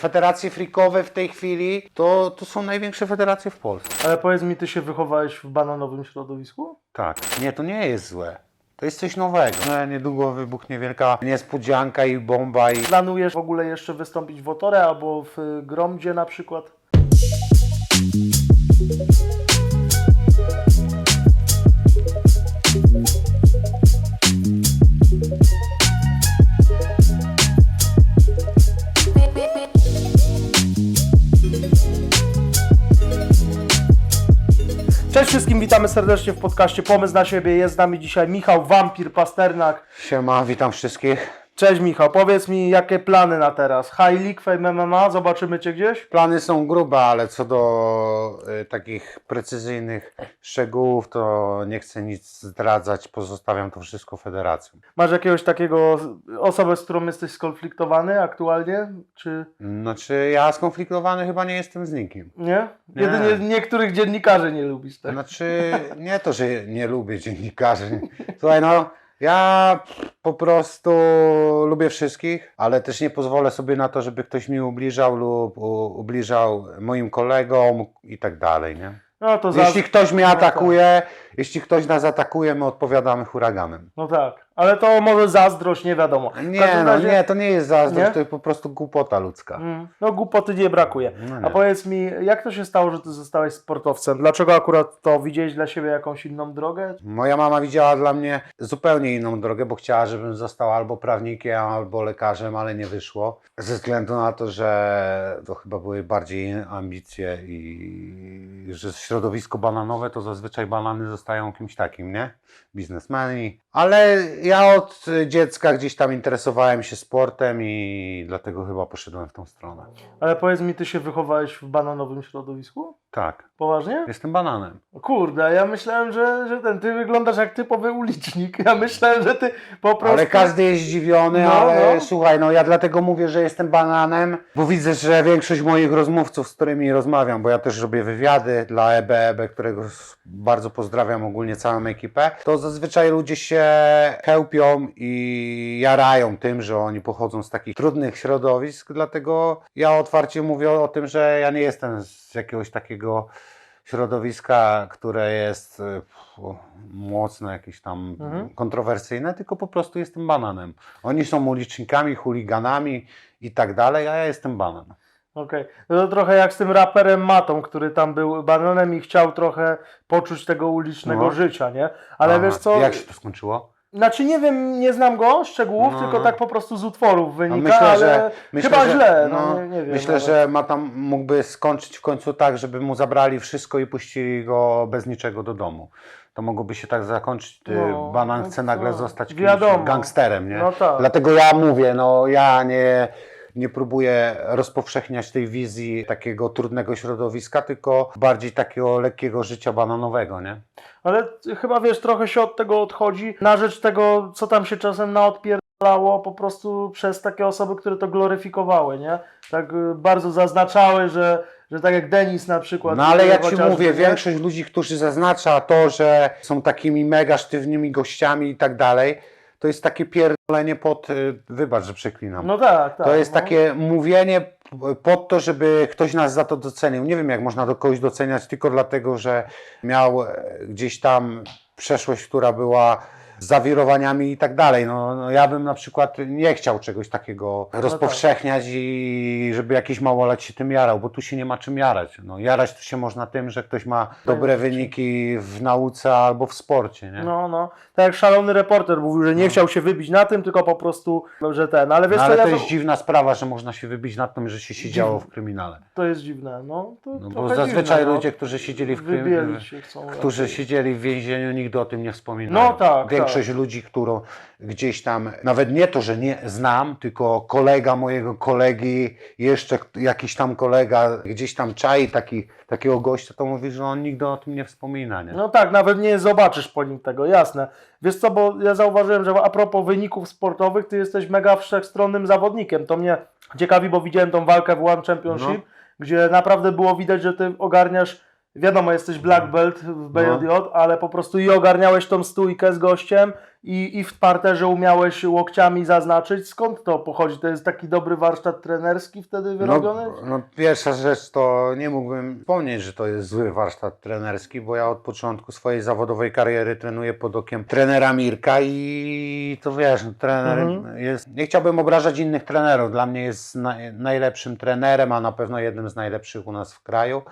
Federacje frikowe w tej chwili to, to są największe federacje w Polsce. Ale powiedz mi, ty się wychowałeś w bananowym środowisku? Tak. Nie, to nie jest złe. To jest coś nowego. No, niedługo wybuchnie wielka niespodzianka i bomba i... Planujesz w ogóle jeszcze wystąpić w Otorę albo w Gromdzie na przykład? Cześć wszystkim, witamy serdecznie w podcaście Pomysł na siebie. Jest z nami dzisiaj Michał Wampir Pasternak. Siema, witam wszystkich. Cześć Michał, powiedz mi jakie plany na teraz? High League, Fame MMA, zobaczymy Cię gdzieś? Plany są grube, ale co do y, takich precyzyjnych szczegółów, to nie chcę nic zdradzać, pozostawiam to wszystko federacjom. Masz jakiegoś takiego osobę, z którą jesteś skonfliktowany aktualnie, czy Znaczy, ja skonfliktowany chyba nie jestem z nikim. nie? Nie. Jedynie niektórych dziennikarzy nie lubisz, tak? Znaczy, nie to, że nie lubię dziennikarzy. Słuchaj, no, ja po prostu lubię wszystkich, ale też nie pozwolę sobie na to, żeby ktoś mi ubliżał lub ubliżał moim kolegom i tak dalej, nie? No to za... Jeśli ktoś mnie no tak. atakuje, jeśli ktoś nas atakuje, my odpowiadamy huraganem. No tak, ale to może zazdrość, nie wiadomo. Nie, no razie- nie, to nie jest zazdrość, Nie? to jest po prostu głupota ludzka. Mm, No głupoty nie brakuje. No nie. A powiedz mi, jak to się stało, że Ty zostałeś sportowcem? Dlaczego akurat to widziałeś dla siebie jakąś inną drogę? Moja mama widziała dla mnie zupełnie inną drogę, bo chciała, żebym został albo prawnikiem, albo lekarzem, ale nie wyszło. Ze względu na to, że to chyba były bardziej ambicje i że środowisko bananowe to zazwyczaj banany zostają kimś takim, nie? Biznesmeni. Ale ja od dziecka gdzieś tam interesowałem się sportem i dlatego chyba poszedłem w tą stronę. Ale powiedz mi, Ty się wychowałeś w bananowym środowisku? Tak, Poważnie? jestem bananem. Kurde, ja myślałem, że, że ten, ty wyglądasz jak typowy ulicznik. Ja myślałem, że ty po prostu... Ale każdy jest zdziwiony, No, ale no. słuchaj, no ja dlatego mówię, że jestem bananem, bo widzę, że większość moich rozmówców, z którymi rozmawiam, bo ja też robię wywiady dla EBEB, którego s- bardzo pozdrawiam ogólnie całą ekipę, to zazwyczaj ludzie się chełpią i jarają tym, że oni pochodzą z takich trudnych środowisk, dlatego ja otwarcie mówię o tym, że ja nie jestem z jakiegoś takiego środowiska, które jest pf, mocno jakieś tam Mhm. kontrowersyjne, tylko po prostu jestem bananem. Oni są ulicznikami, chuliganami i tak dalej, a ja jestem banan. Okej, no to trochę jak z tym raperem Matą, który tam był bananem i chciał trochę poczuć tego ulicznego No. życia, nie? Ale Aha, wiesz co, Jak się to skończyło? Znaczy nie wiem, nie znam go szczegółów, No, tylko no. tak po prostu z utworów No wynika, myślę, ale że, myślę, chyba że, źle, no, no, nie, nie wiem. Myślę, nawet. że ma tam mógłby skończyć w końcu tak, żeby mu zabrali wszystko i puścili go bez niczego do domu. To mogłoby się tak zakończyć. No, banan no chce nagle zostać gangsterem, nie? No tak. Dlatego ja mówię, no ja nie, nie próbuję rozpowszechniać tej wizji takiego trudnego środowiska, tylko bardziej takiego lekkiego życia bananowego, nie? Ale chyba wiesz, trochę się od tego odchodzi na rzecz tego, co tam się czasem naodpierdalało po prostu przez takie osoby, które to gloryfikowały, nie? Tak y, bardzo zaznaczały, że, że tak jak Denis na przykład. No ale y, jak Ci mówię, większość ludzi, którzy zaznacza to, że są takimi mega sztywnymi gościami i tak dalej, to jest takie pierdolenie pod, y, wybacz, że przeklinam. No tak, tak. to jest no. takie mówienie pod to, żeby ktoś nas za to docenił. Nie wiem, jak można do kogoś doceniać tylko dlatego, że miał e, gdzieś tam przeszłość, która była zawirowaniami i tak dalej. No, no ja bym na przykład nie chciał czegoś takiego tak. rozpowszechniać i żeby jakiś małolat się tym jarał, bo tu się nie ma czym jarać. No, jarać to się można tym, że ktoś ma dobre wyniki w nauce albo w sporcie, nie? No, no. Tak jak szalony reporter mówił, że nie chciał się wybić na tym, tylko po prostu, że ten. Ale wiesz No, ale ja to to, jest dziwna sprawa, że można się wybić na tym, że się siedziało w kryminale. to jest dziwne. No, to No, bo zazwyczaj dziwne, ludzie, którzy siedzieli w no. kryminale, którzy siedzieli w więzieniu, nigdy o tym nie wspominają. No tak, Większość ludzi, którą gdzieś tam, nawet nie to, że nie znam, tylko kolega mojego kolegi, jeszcze jakiś tam kolega gdzieś tam czai taki, takiego gościa, to mówi, że on nigdy o tym nie wspomina. Nie? No tak, nawet nie zobaczysz po nim tego, jasne. Wiesz co, bo ja zauważyłem, że a propos wyników sportowych, ty jesteś mega wszechstronnym zawodnikiem. To mnie ciekawi, bo widziałem tą walkę w One Championship, No. gdzie naprawdę było widać, że ty ogarniasz wiadomo, jesteś black belt w BJJ, ale po prostu i ogarniałeś tą stójkę z gościem i, i w parterze umiałeś łokciami zaznaczyć. Skąd to pochodzi? To jest taki dobry warsztat trenerski wtedy wyrobiony? No, no pierwsza rzecz to nie mógłbym wspomnieć, że to jest zły warsztat trenerski, bo ja od początku swojej zawodowej kariery trenuję pod okiem trenera Mirka i to wiesz, no, trener Mhm. jest, nie chciałbym obrażać innych trenerów, dla mnie jest naj, najlepszym trenerem, a na pewno jednym z najlepszych u nas w kraju.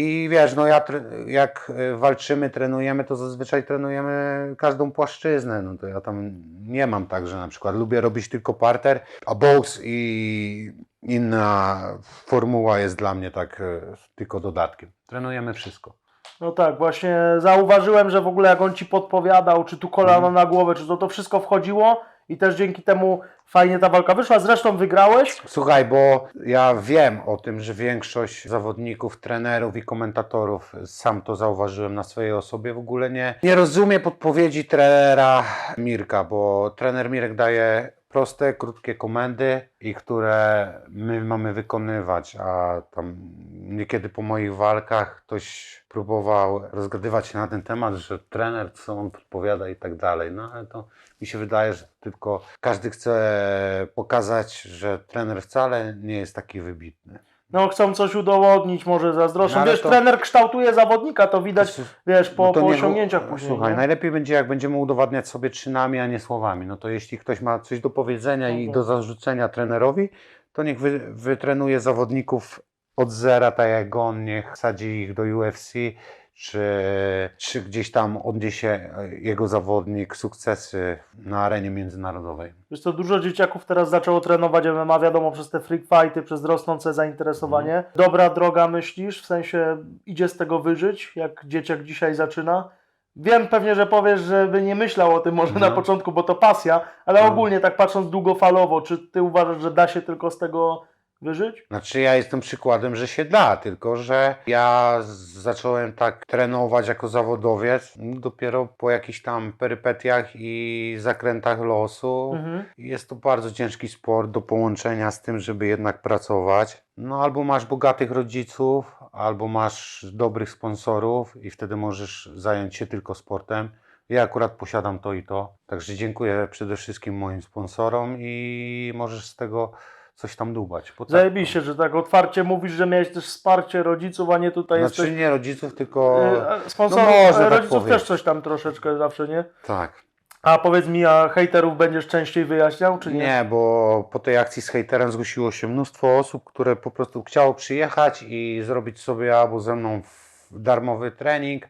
I wiesz, no ja jak e, walczymy, trenujemy, to zazwyczaj trenujemy każdą płaszczyznę. No to ja tam nie mam tak, że na przykład lubię robić tylko parter, a box i inna formuła jest dla mnie tak e, tylko dodatkiem. Trenujemy wszystko. No tak, właśnie zauważyłem, że w ogóle jak on ci podpowiadał, czy tu kolano Mhm. na głowę, czy to, to wszystko wchodziło i też dzięki temu fajnie ta walka wyszła. Zresztą wygrałeś. Słuchaj, bo ja wiem o tym, że większość zawodników, trenerów i komentatorów, sam to zauważyłem na swojej osobie, w ogóle nie, nie rozumie podpowiedzi trenera Mirka, bo trener Mirek daje proste, krótkie komendy i które my mamy wykonywać, a tam niekiedy po moich walkach ktoś próbował rozgadywać się na ten temat, że trener co on podpowiada i tak dalej, no ale to mi się wydaje, że tylko każdy chce pokazać, że trener wcale nie jest taki wybitny. No chcą coś udowodnić, może zazdroszczą. No, wiesz, to- trener kształtuje zawodnika, to widać, To- wiesz, po, no po nie- osiągnięciach później. Słuchaj, nie? najlepiej będzie, jak będziemy udowadniać sobie czynami, a nie słowami. No to jeśli ktoś ma coś do powiedzenia i Mhm. do zarzucenia trenerowi, to niech wy, wytrenuje zawodników od zera, tak jak on, niech sadzi ich do UFC, czy, czy gdzieś tam odniesie e, jego zawodnik sukcesy na arenie międzynarodowej. Wiesz co, dużo dzieciaków teraz zaczęło trenować MMA, wiadomo, przez te freak fighty, przez rosnące zainteresowanie. Mhm. Dobra droga myślisz, w sensie idzie z tego wyżyć, jak dzieciak dzisiaj zaczyna? Wiem pewnie, że powiesz, żeby nie myślał o tym może na No. początku, bo to pasja, ale No. ogólnie tak patrząc długofalowo, czy ty uważasz, że da się tylko z tego wyżyć? Znaczy ja jestem przykładem, że się da, tylko że ja zacząłem tak trenować jako zawodowiec dopiero po jakichś tam perypetiach i zakrętach losu. Mhm. Jest to bardzo ciężki sport do połączenia z tym, żeby jednak pracować. No albo masz bogatych rodziców, albo masz dobrych sponsorów i wtedy możesz zająć się tylko sportem. Ja akurat posiadam to i to. Także dziękuję przede wszystkim moim sponsorom i możesz z tego coś tam dłubać. Bo tak- Zajebiście, że tak otwarcie mówisz, że miałeś też wsparcie rodziców, a nie tutaj Znaczy jesteś... nie rodziców, tylko Sponsorów, no można ale tak rodziców powiedzieć. też coś tam troszeczkę zawsze, nie? tak. A powiedz mi, a hejterów będziesz częściej wyjaśniał, czy nie? Nie, bo po tej akcji z hejterem zgłosiło się mnóstwo osób, które po prostu chciało przyjechać i zrobić sobie albo ze mną darmowy trening,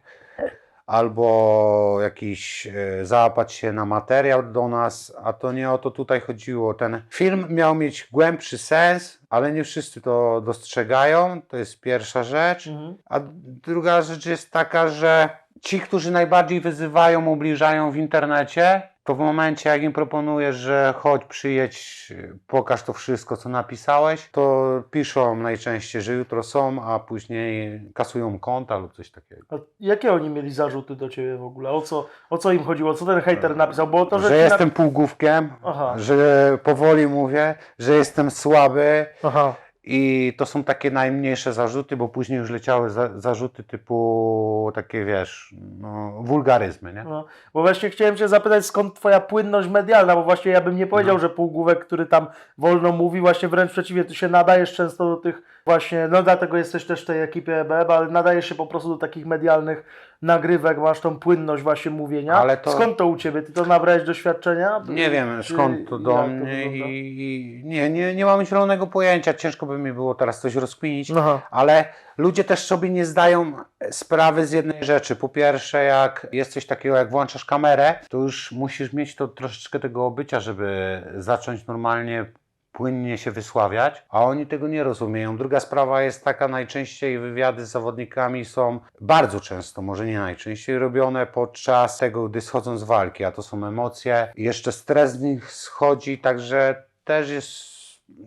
albo jakiś e, załapać się na materiał do nas, a to nie o to tutaj chodziło. Ten film miał mieć głębszy sens, ale nie wszyscy to dostrzegają. To jest pierwsza rzecz. Mhm. A druga rzecz jest taka, że ci, którzy najbardziej wyzywają, ubliżają w internecie, to w momencie, jak im proponujesz, że chodź, przyjedź, pokaż to wszystko, co napisałeś, to piszą najczęściej, że jutro są, a później kasują konta lub coś takiego. A jakie oni mieli zarzuty do ciebie w ogóle? O co, o co im chodziło? Co ten hejter napisał? Bo to, że, Że jestem półgłówkiem, Aha. że powoli mówię, że jestem słaby, Aha. I to są takie najmniejsze zarzuty, bo później już leciały za, zarzuty typu takie, wiesz, no, wulgaryzmy, nie? No, bo właśnie chciałem cię zapytać, skąd twoja płynność medialna, bo właśnie ja bym nie powiedział, No. że półgłówek, który tam wolno mówi, właśnie wręcz przeciwnie, ty się nadajesz często do tych właśnie, no dlatego jesteś też w tej ekipie EBB, ale nadajesz się po prostu do takich medialnych nagrywek, masz tą płynność właśnie mówienia. Ale to- Skąd to u ciebie? Ty to nabrałeś doświadczenia? Nie wiem skąd to do mnie i, i nie, nie, nie mam zielonego pojęcia, ciężko by mi było teraz coś rozkminić, Aha. ale ludzie też sobie nie zdają sprawy z jednej rzeczy. Po pierwsze, jak jest coś takiego, jak włączasz kamerę, to już musisz mieć to troszeczkę tego obycia, żeby zacząć normalnie płynnie się wysławiać, a oni tego nie rozumieją. Druga sprawa jest taka, najczęściej wywiady z zawodnikami są bardzo często, może nie najczęściej, robione podczas tego, gdy schodzą z walki, a to są emocje jeszcze stres z nich schodzi, także też jest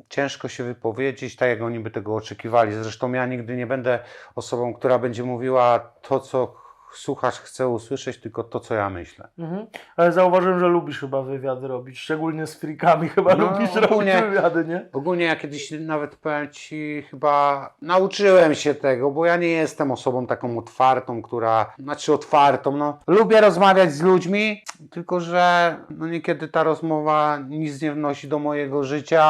ciężko się wypowiedzieć, tak jak oni by tego oczekiwali. Zresztą ja nigdy nie będę osobą, która będzie mówiła to, co słuchacz chce usłyszeć tylko to, co ja myślę. Mhm. Ale zauważyłem, że lubisz chyba wywiady robić, szczególnie z frikami chyba No, lubisz ogólnie- robić wywiady, nie? Ogólnie ja kiedyś nawet powiem Ci, chyba nauczyłem się tego, bo ja nie jestem osobą taką otwartą, która, znaczy otwartą, no. Lubię rozmawiać z ludźmi, tylko że no niekiedy ta rozmowa nic nie wnosi do mojego życia,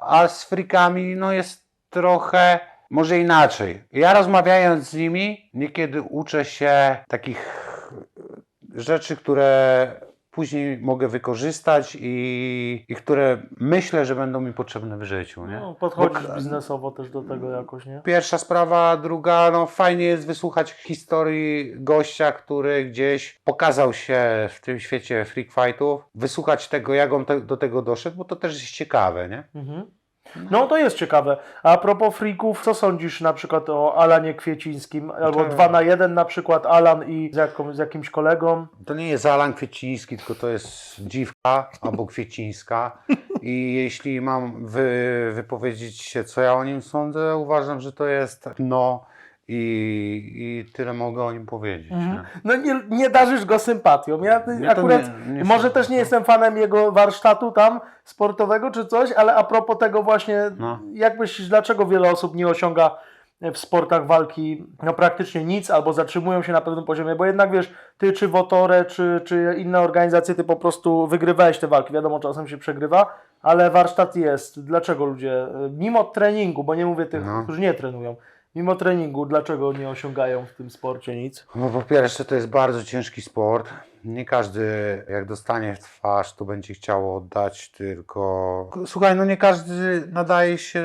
a z frikami no jest trochę może inaczej. Ja rozmawiając z nimi, niekiedy uczę się takich rzeczy, które później mogę wykorzystać i, i które myślę, że będą mi potrzebne w życiu. Nie? No, podchodzisz Bo- biznesowo też do tego jakoś, nie? Pierwsza sprawa, druga, no fajnie jest wysłuchać historii gościa, który gdzieś pokazał się w tym świecie freak fightów, wysłuchać tego, jak on te, do tego doszedł, bo to też jest ciekawe, nie? Mhm. No to jest ciekawe. A propos freaków, co sądzisz na przykład o Alanie Kwiecińskim? Albo Tak. dwa na jeden na przykład Alan i z, jaką, z jakimś kolegą? To nie jest Alan Kwieciński, tylko to jest dziwka albo Kwiecińska. I jeśli mam wy, wypowiedzieć się, co ja o nim sądzę, uważam, że to jest no i, i tyle mogę o nim powiedzieć. nie? No nie, nie darzysz go sympatią. Ja Mnie to akurat nie- nie może też nie jestem fanem jego warsztatu tam sportowego czy coś, ale a propos tego właśnie, No. jak myślisz, dlaczego wiele osób nie osiąga w sportach walki no praktycznie nic albo zatrzymują się na pewnym poziomie, bo jednak wiesz, ty czy Wotore, czy, czy inne organizacje, ty po prostu wygrywałeś te walki, wiadomo czasem się przegrywa, ale warsztat jest. Dlaczego ludzie, mimo treningu, bo nie mówię tych, No. którzy nie trenują, mimo treningu, dlaczego nie osiągają w tym sporcie nic? No po pierwsze to jest bardzo ciężki sport. Nie każdy jak dostanie w twarz to będzie chciał oddać, tylko słuchaj, no nie każdy nadaje się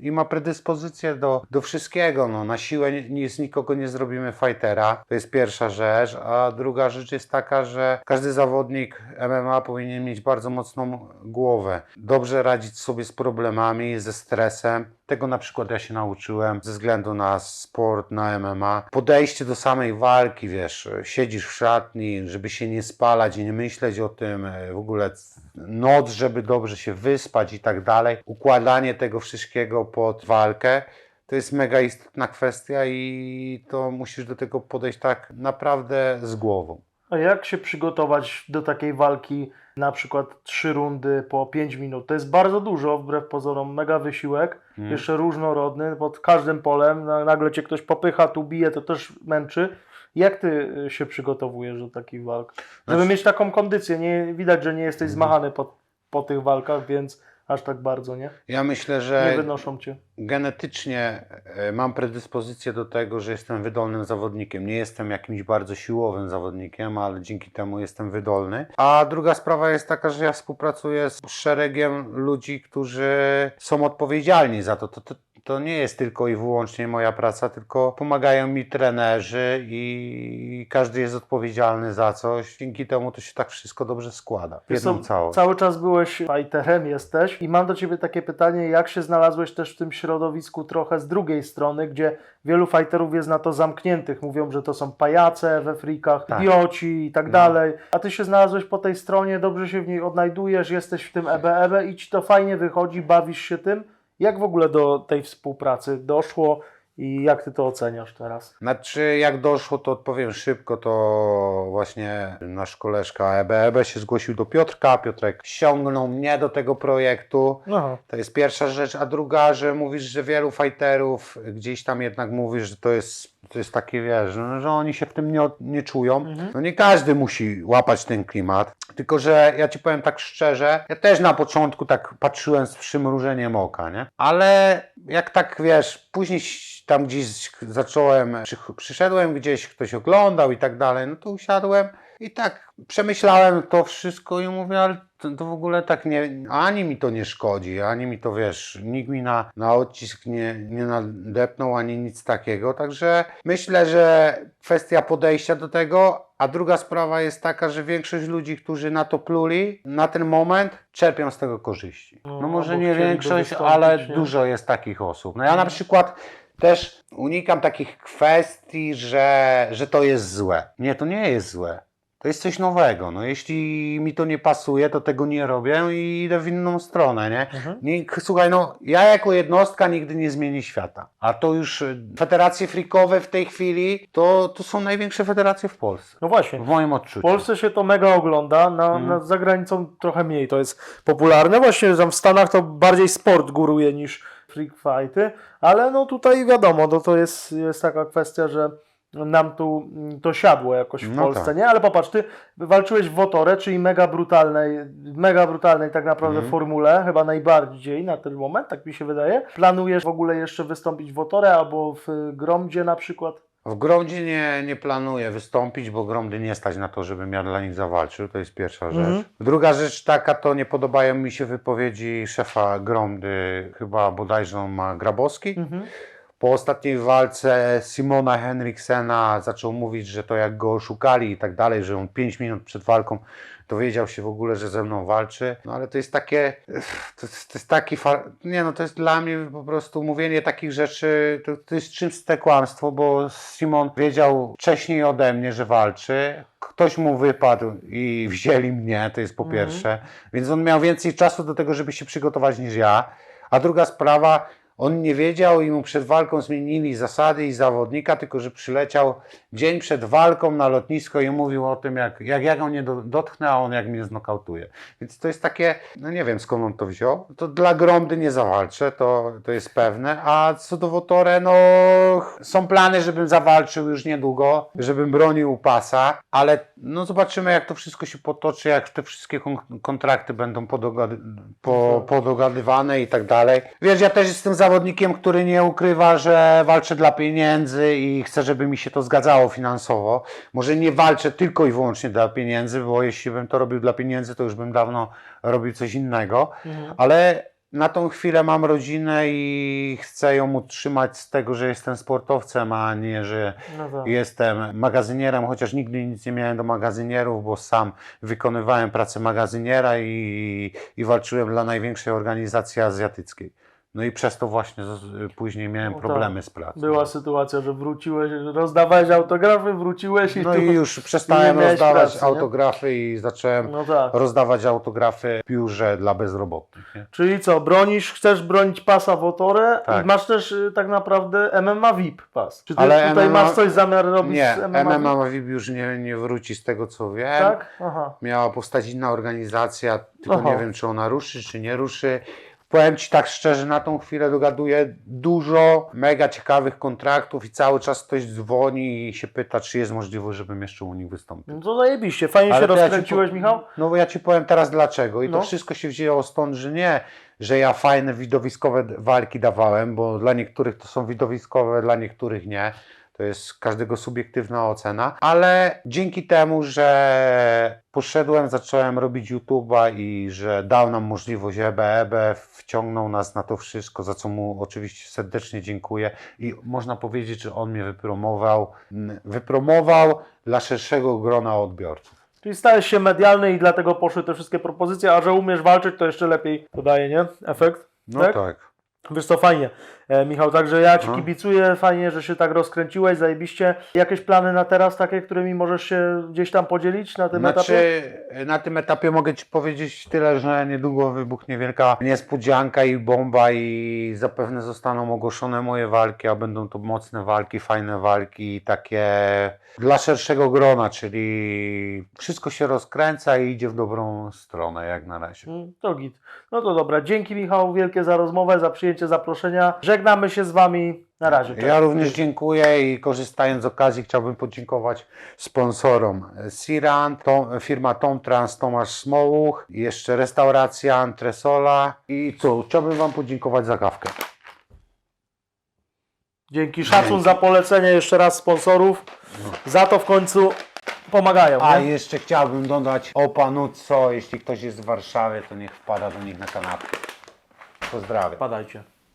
i ma predyspozycję do, do wszystkiego. No, na siłę nie, z nikogo nie zrobimy fightera. To jest pierwsza rzecz. A druga rzecz jest taka, że każdy zawodnik MMA powinien mieć bardzo mocną głowę. Dobrze radzić sobie z problemami, ze stresem. Tego na przykład ja się nauczyłem ze względu na sport, na MMA. Podejście do samej walki, wiesz, siedzisz w szatni, żeby się nie spalać i nie myśleć o tym, e, w ogóle noc, żeby dobrze się wyspać i tak dalej. Układanie tego wszystkiego pod walkę. To jest mega istotna kwestia i to musisz do tego podejść tak naprawdę z głową. A jak się przygotować do takiej walki, na przykład trzy rundy po 5 minut? To jest bardzo dużo, wbrew pozorom, mega wysiłek, Mm. jeszcze różnorodny, pod każdym polem, na- nagle cię ktoś popycha, tu bije, to też męczy. Jak ty y, się przygotowujesz do takich walk? Żeby Znaczy- mieć taką kondycję, nie widać, że nie jesteś Mhm. zmachany po, po tych walkach, więc aż tak bardzo, nie? Ja myślę, Nie że wynoszą cię. genetycznie e, mam predyspozycję do tego, że jestem wydolnym zawodnikiem. Nie jestem jakimś bardzo siłowym zawodnikiem, ale dzięki temu jestem wydolny. A druga sprawa jest taka, że ja współpracuję z szeregiem ludzi, którzy są odpowiedzialni za to. To, to, to nie jest tylko i wyłącznie moja praca, tylko pomagają mi trenerzy i każdy jest odpowiedzialny za coś. Dzięki temu to się tak wszystko dobrze składa. W jedną całość. Cały czas byłeś fighterem, jesteś i mam do Ciebie takie pytanie, jak się znalazłeś też w tym środowisku trochę z drugiej strony, gdzie wielu fighterów jest na to zamkniętych, mówią, że to są pajace we frikach, Tak. idioci i tak No. dalej, a Ty się znalazłeś po tej stronie, dobrze się w niej odnajdujesz, jesteś w tym EBEB i Ci to fajnie wychodzi, bawisz się tym. Jak w ogóle do tej współpracy doszło i jak Ty to oceniasz teraz? Znaczy, jak doszło, to odpowiem szybko, to właśnie nasz koleżka EBEB się zgłosił do Piotrka, Piotrek ściągnął mnie do tego projektu. Aha. To jest pierwsza rzecz, a druga, że mówisz, że wielu fighterów gdzieś tam jednak mówisz, że to jest, to jest takie, wiesz, no, że oni się w tym nie, nie czują. Mhm. No nie każdy musi łapać ten klimat, tylko że ja Ci powiem tak szczerze, ja też na początku tak patrzyłem z przymrużeniem oka, nie? Ale jak tak, wiesz, później tam gdzieś zacząłem, przy, przyszedłem gdzieś, ktoś oglądał i tak dalej, no to usiadłem i tak przemyślałem to wszystko i mówię, ale to, to w ogóle tak nie, ani mi to nie szkodzi, ani mi to, wiesz, nikt mi na, na odcisk nie, nie nadepnął, ani nic takiego, także myślę, że kwestia podejścia do tego, a druga sprawa jest taka, że większość ludzi, którzy na to pluli, na ten moment czerpią z tego korzyści. No, No może nie większość, ale nie? dużo jest takich osób. No ja na przykład też unikam takich kwestii, że, że to jest złe. Nie, to nie jest złe. To jest coś nowego. No jeśli mi to nie pasuje, to tego nie robię i idę w inną stronę, nie? Mhm. nie słuchaj, no ja jako jednostka nigdy nie zmienię świata. A to już y, federacje frikowe w tej chwili, to, to są największe federacje w Polsce. No właśnie. W moim W odczuciu. Polsce się to mega ogląda, na, Mhm. na, za granicą trochę mniej to jest popularne. Właśnie tam w Stanach to bardziej sport góruje niż freak fighty, ale no tutaj wiadomo, no to jest, jest taka kwestia, że nam tu mm, to siadło jakoś w No Polsce, tak. nie? Ale popatrz, ty walczyłeś w Wotorę, czyli mega brutalnej, mega brutalnej tak naprawdę Mhm. formule, chyba najbardziej na ten moment, tak mi się wydaje. Planujesz w ogóle jeszcze wystąpić w Wotorę albo w Gromdzie na przykład? W Gromdzie nie, nie planuję wystąpić, bo Gromdy nie stać na to, żebym ja dla nich zawalczył. To jest pierwsza rzecz. Mhm. Druga rzecz taka, to nie podobają mi się wypowiedzi szefa Gromdy, chyba bodajże on ma Grabowski. Mhm. Po ostatniej walce Simona Henriksena zaczął mówić, że to jak go oszukali i tak dalej, że on 5 minut przed walką dowiedział się w ogóle, że ze mną walczy. No ale to jest takie, to jest, to jest taki, fa- nie no to jest dla mnie po prostu mówienie takich rzeczy, to, to jest czyste kłamstwo, bo Simon wiedział wcześniej ode mnie, że walczy. Ktoś mu wypadł i wzięli mnie, to jest po Mhm. pierwsze. Więc on miał więcej czasu do tego, żeby się przygotować niż ja. A druga sprawa, on nie wiedział i mu przed walką zmienili zasady i zawodnika, tylko że przyleciał dzień przed walką na lotnisko i mówił o tym, jak, jak ja go nie do, dotknę, a on jak mnie znokautuje. Więc to jest takie, no nie wiem skąd on to wziął. To dla Gromdy nie zawalczę, to, to jest pewne. A co do Wotore, no są plany, żebym zawalczył już niedługo, żebym bronił pasa, ale no zobaczymy jak to wszystko się potoczy, jak te wszystkie kon- kontrakty będą po, podogadywane i tak dalej. Wiesz, ja też jestem zawodnikiem, który nie ukrywa, że walczę dla pieniędzy i chcę, żeby mi się to zgadzało finansowo. Może nie walczę tylko i wyłącznie dla pieniędzy, bo jeśli bym to robił dla pieniędzy, to już bym dawno robił coś innego, Mhm. ale na tą chwilę mam rodzinę i chcę ją utrzymać z tego, że jestem sportowcem, a nie, że No tak. Jestem magazynierem, chociaż nigdy nic nie miałem do magazynierów, bo sam wykonywałem pracę magazyniera i, i walczyłem dla największej organizacji azjatyckiej. No i przez to właśnie z- później miałem No tak. problemy z pracą. Była sytuacja, że wróciłeś, rozdawałeś autografy, wróciłeś i No tu... i już przestałem miałeś rozdawać pracy, nie? autografy i zacząłem No tak. rozdawać autografy w biurze dla bezrobotnych. Nie? Czyli co, bronisz, chcesz bronić pasa w Otorę Tak. i masz też y, tak naprawdę MMA VIP pas. Czy ty Ale tutaj MMA masz coś zamiar robić Nie, z MMA, MMA VIP? VIP już nie, nie wróci z tego co wiem. Tak? Aha. Miała powstać inna organizacja, tylko Aha. nie wiem, czy ona ruszy, czy nie ruszy. Powiem Ci tak szczerze, na tą chwilę dogaduję dużo mega ciekawych kontraktów i cały czas ktoś dzwoni i się pyta, czy jest możliwość, żebym jeszcze u nich wystąpił. No to zajebiście. Fajnie się ja ci rozkręciłeś, po- Michał? No bo ja Ci powiem teraz dlaczego. I No. to wszystko się wzięło stąd, że nie, że ja fajne widowiskowe walki dawałem, bo dla niektórych to są widowiskowe, dla niektórych nie. To jest każdego subiektywna ocena, ale dzięki temu, że poszedłem, zacząłem robić YouTube'a i że dał nam możliwość EBE, EBE wciągnął nas na to wszystko, za co mu oczywiście serdecznie dziękuję i można powiedzieć, że on mnie wypromował, wypromował dla szerszego grona odbiorców. Czyli stałeś się medialny i dlatego poszły te wszystkie propozycje, a że umiesz walczyć, to jeszcze lepiej to daje, nie? Efekt? No Tak? tak. Wiesz fajnie, Michał, także ja Ci kibicuję, fajnie, że się tak rozkręciłeś, zajebiście. Jakieś plany na teraz takie, którymi możesz się gdzieś tam podzielić na tym etapie? Znaczy, na tym etapie mogę Ci powiedzieć tyle, że niedługo wybuchnie wielka niespodzianka i bomba i zapewne zostaną ogłoszone moje walki, a będą to mocne walki, fajne walki i takie dla szerszego grona, czyli wszystko się rozkręca i idzie w dobrą stronę jak na razie. Mm, To git. No to dobra, dzięki Michał wielkie za rozmowę, za przyjęcie zaproszenia. Żegnamy się z Wami, na razie. Cześć. Ja również dziękuję i korzystając z okazji chciałbym podziękować sponsorom Siran, to, firma Tom Trans, Tomasz Smołuch, jeszcze restauracja Antresola i co, chciałbym Wam podziękować za kawkę. Dzięki, szacun Dzięki. za polecenie jeszcze raz sponsorów. Za to w końcu pomagają. A nie? jeszcze chciałbym dodać Opanuco, jeśli ktoś jest w Warszawie, to niech wpada do nich na kanapkę. Pozdrawiam. Padajcie.